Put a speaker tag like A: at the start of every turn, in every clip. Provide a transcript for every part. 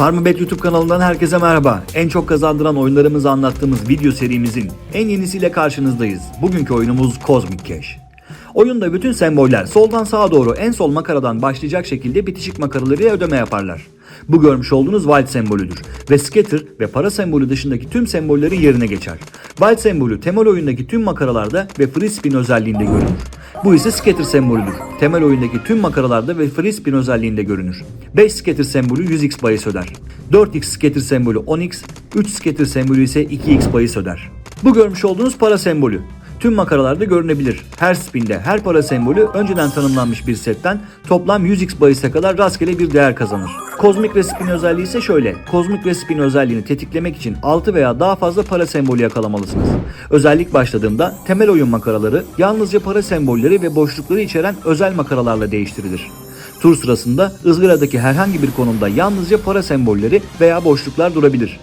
A: Parmabet YouTube kanalından herkese merhaba. En çok kazandıran oyunlarımızı anlattığımız video serimizin en yenisiyle karşınızdayız. Bugünkü oyunumuz Cosmic Cash. Oyunda bütün semboller soldan sağa doğru en sol makaradan başlayacak şekilde bitişik makaralarıyla ödeme yaparlar. Bu görmüş olduğunuz Wild sembolüdür ve Scatter ve para sembolü dışındaki tüm sembollerin yerine geçer. Wild sembolü temel oyundaki tüm makaralarda ve Free Spin özelliğinde görünür. Bu ise scatter sembolüdür. Temel oyundaki tüm makaralarda ve free spin özelliğinde görünür. 5 scatter sembolü 100x bahis öder. 4x scatter sembolü 10x, 3 scatter sembolü ise 2x bahis öder. Bu görmüş olduğunuz para sembolü. Tüm makaralarda görünebilir. Her spinde her para sembolü önceden tanımlanmış bir setten toplam 100x bahise kadar rastgele bir değer kazanır. Kozmik Respin özelliği ise şöyle. Kozmik Respin özelliğini tetiklemek için 6 veya daha fazla para sembolü yakalamalısınız. Özellik başladığında temel oyun makaraları yalnızca para sembolleri ve boşlukları içeren özel makaralarla değiştirilir. Tur sırasında ızgaradaki herhangi bir konumda yalnızca para sembolleri veya boşluklar durabilir.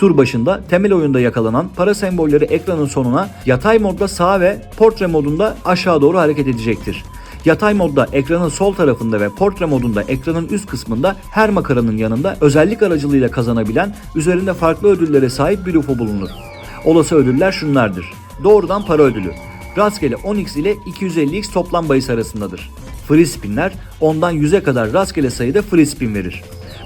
A: Tur başında temel oyunda yakalanan para sembolleri ekranın sonuna yatay modda sağa ve portre modunda aşağı doğru hareket edecektir. Yatay modda ekranın sol tarafında ve portre modunda ekranın üst kısmında her makaranın yanında özellik aracılığıyla kazanabilen üzerinde farklı ödüllere sahip bir UFO bulunur. Olası ödüller şunlardır. Doğrudan para ödülü. Rastgele 10x ile 250x toplam bahis arasındadır. Free spinler ondan 100'e kadar rastgele sayıda free spin verir.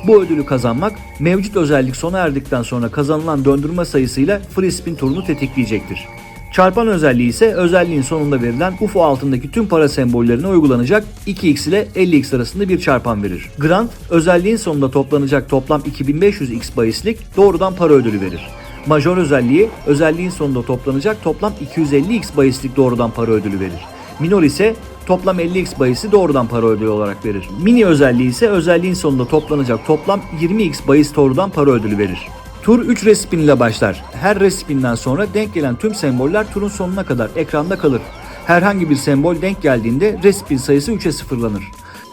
A: Bu ödülü kazanmak mevcut özellik sona erdikten sonra kazanılan döndürme sayısıyla free spin turunu tetikleyecektir. Çarpan özelliği ise özelliğin sonunda verilen UFO altındaki tüm para sembollerine uygulanacak 2x ile 50x arasında bir çarpan verir. Grant, özelliğin sonunda toplanacak toplam 2500x bahislik doğrudan para ödülü verir. Major özelliği, özelliğin sonunda toplanacak toplam 250x bahislik doğrudan para ödülü verir. Minor ise toplam 50x bahisi doğrudan para ödülü olarak verir. Mini özelliği ise özelliğin sonunda toplanacak toplam 20x bahis doğrudan para ödülü verir. Tur 3 respin ile başlar. Her respinden sonra denk gelen tüm semboller turun sonuna kadar ekranda kalır. Herhangi bir sembol denk geldiğinde respin sayısı 3'e sıfırlanır.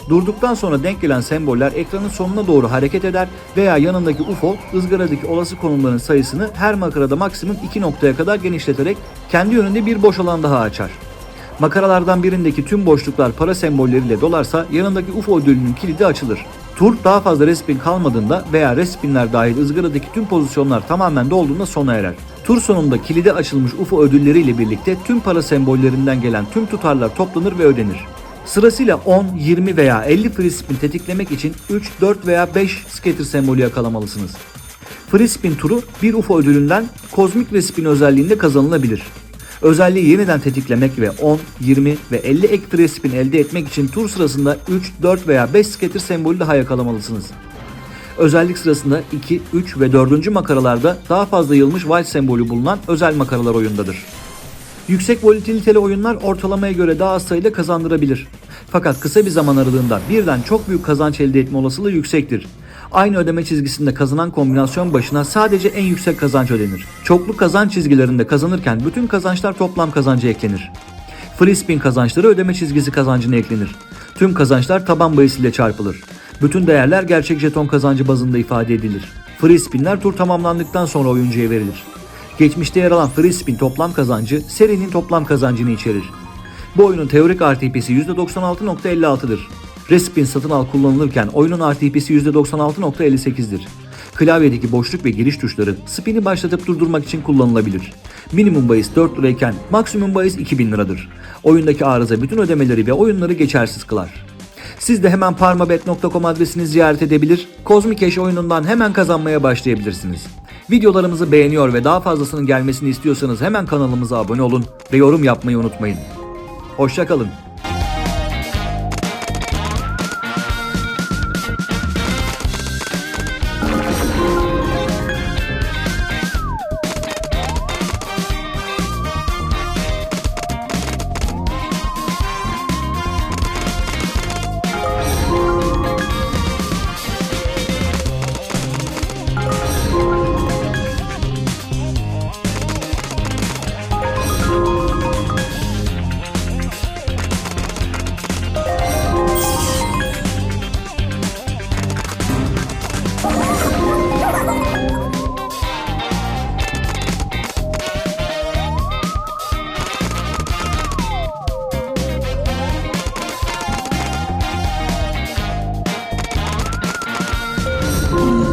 A: Durduktan sonra denk gelen semboller ekranın sonuna doğru hareket eder veya yanındaki UFO ızgaradaki olası konumların sayısını her makarada maksimum 2 noktaya kadar genişleterek kendi yönünde bir boş alan daha açar. Makaralardan birindeki tüm boşluklar para sembolleriyle dolarsa yanındaki UFO ödülünün kilidi açılır. Tur daha fazla respin kalmadığında veya respinler dahil ızgaradaki tüm pozisyonlar tamamen dolduğunda sona erer. Tur sonunda kilidi açılmış UFO ödülleriyle birlikte tüm para sembollerinden gelen tüm tutarlar toplanır ve ödenir. Sırasıyla 10, 20 veya 50 free tetiklemek için 3, 4 veya 5 scatter sembolü yakalamalısınız. Free turu bir UFO ödülünden kozmik respin özelliğinde kazanılabilir. Özelliği yeniden tetiklemek ve 10, 20 ve 50 ek free spin elde etmek için tur sırasında 3, 4 veya 5 scatter sembolü daha yakalamalısınız. Özellik sırasında 2, 3 ve 4. makaralarda daha fazla yılmış wild sembolü bulunan özel makaralar oyundadır. Yüksek volatiliteli oyunlar ortalamaya göre daha az sayıda kazandırabilir. Fakat kısa bir zaman aralığında birden çok büyük kazanç elde etme olasılığı yüksektir. Aynı ödeme çizgisinde kazanan kombinasyon başına sadece en yüksek kazanç ödenir. Çoklu kazanç çizgilerinde kazanırken bütün kazançlar toplam kazanca eklenir. Free spin kazançları ödeme çizgisi kazancına eklenir. Tüm kazançlar taban bahisiyle çarpılır. Bütün değerler gerçek jeton kazancı bazında ifade edilir. Free spinler tur tamamlandıktan sonra oyuncuya verilir. Geçmişte yer alan free spin toplam kazancı serinin toplam kazancını içerir. Bu oyunun teorik RTP'si %96.56'dır. Respin satın al kullanılırken oyunun RTP'si %96.58'dir. Klavyedeki boşluk ve giriş tuşları spin'i başlatıp durdurmak için kullanılabilir. Minimum bahis 4 lirayken maksimum bahis 2000 liradır. Oyundaki arıza bütün ödemeleri ve oyunları geçersiz kılar. Siz de hemen parmabet.com adresini ziyaret edebilir, Kozmik Cash oyunundan hemen kazanmaya başlayabilirsiniz. Videolarımızı beğeniyor ve daha fazlasının gelmesini istiyorsanız hemen kanalımıza abone olun ve yorum yapmayı unutmayın. Hoşçakalın. Thank you.